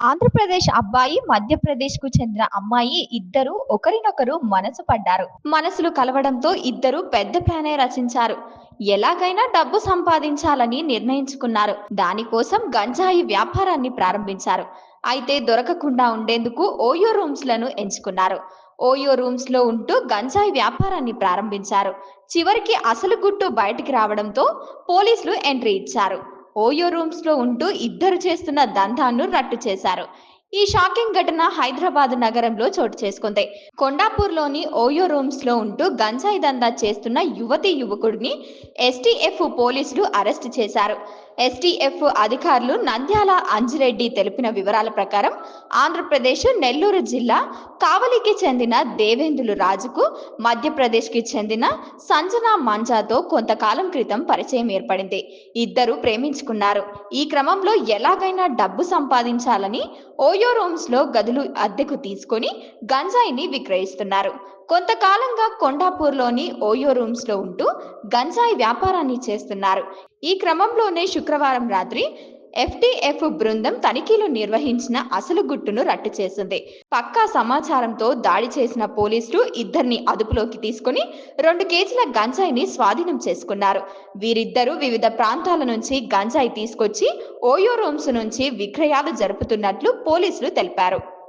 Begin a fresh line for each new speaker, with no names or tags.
ఆంధ్రప్రదేశ్ అబ్బాయి మధ్యప్రదేశ్కు చెందిన అమ్మాయి ఇద్దరు ఒకరినొకరు మనసు పడ్డారు. మనసులు కలవడంతో ఇద్దరు పెద్ద ప్లానే రచించారు. ఎలాగైనా డబ్బు సంపాదించాలని నిర్ణయించుకున్నారు. దానికోసం గంజాయి వ్యాపారాన్ని ప్రారంభించారు. అయితే దొరకకుండా ఉండేందుకు ఓయో రూమ్స్లను ఎంచుకున్నారు. ఓయో రూమ్స్లో ఉంటూ గంజాయి వ్యాపారాన్ని ప్రారంభించారు. చివరికి అసలు గుట్టు బయటికి రావడంతో పోలీసులు ఎంట్రీ ఇచ్చారు. ఓయో రూమ్స్లో ఉంటూ ఇద్దరు చేస్తున్న దందాను రట్టు చేశారు. ఈ షాకింగ్ ఘటన హైదరాబాద్ నగరంలో చోటు చేసుకుంది. కొండాపూర్లోని ఓయో రూమ్స్లో ఉంటూ గంజాయి దందా చేస్తున్న యువతి యువకుడిని ఎస్టీఎఫ్ పోలీసులు అరెస్ట్ చేశారు. ఎస్టీఎఫ్ అధికారులు నంద్యాల అంజిరెడ్డి తెలిపిన వివరాల ప్రకారం ఆంధ్రప్రదేశ్ నెల్లూరు జిల్లా కావలికి చెందిన దేవేందులు రాజుకు మధ్యప్రదేశ్కి చెందిన సంజనా మంజాతో కొంతకాలం క్రితం పరిచయం ఏర్పడింది. ఇద్దరు ప్రేమించుకున్నారు. ఈ క్రమంలో ఎలాగైనా డబ్బు సంపాదించాలని ఓయో రూమ్స్లో గదులు అద్దెకు తీసుకొని గంజాయిని విక్రయిస్తున్నారు. కొంతకాలంగా కొండాపూర్లోని ఓయో రూమ్స్లో ఉంటూ గంజాయి వ్యాపారాన్ని చేస్తున్నారు. ఈ క్రమంలోనే శుక్రవారం రాత్రి ఎఫ్టీఎఫ్ బృందం తనిఖీలు నిర్వహించిన అసలు గుట్టును రట్టు చేసింది. పక్కా సమాచారంతో దాడి చేసిన పోలీసులు ఇద్దరిని అదుపులోకి తీసుకుని రెండు కేజీల గంజాయిని స్వాధీనం చేసుకున్నారు. వీరిద్దరూ వివిధ ప్రాంతాల నుంచి గంజాయి తీసుకొచ్చి ఓయో రూమ్స్ నుంచి విక్రయాలు జరుపుతున్నట్లు పోలీసులు తెలిపారు.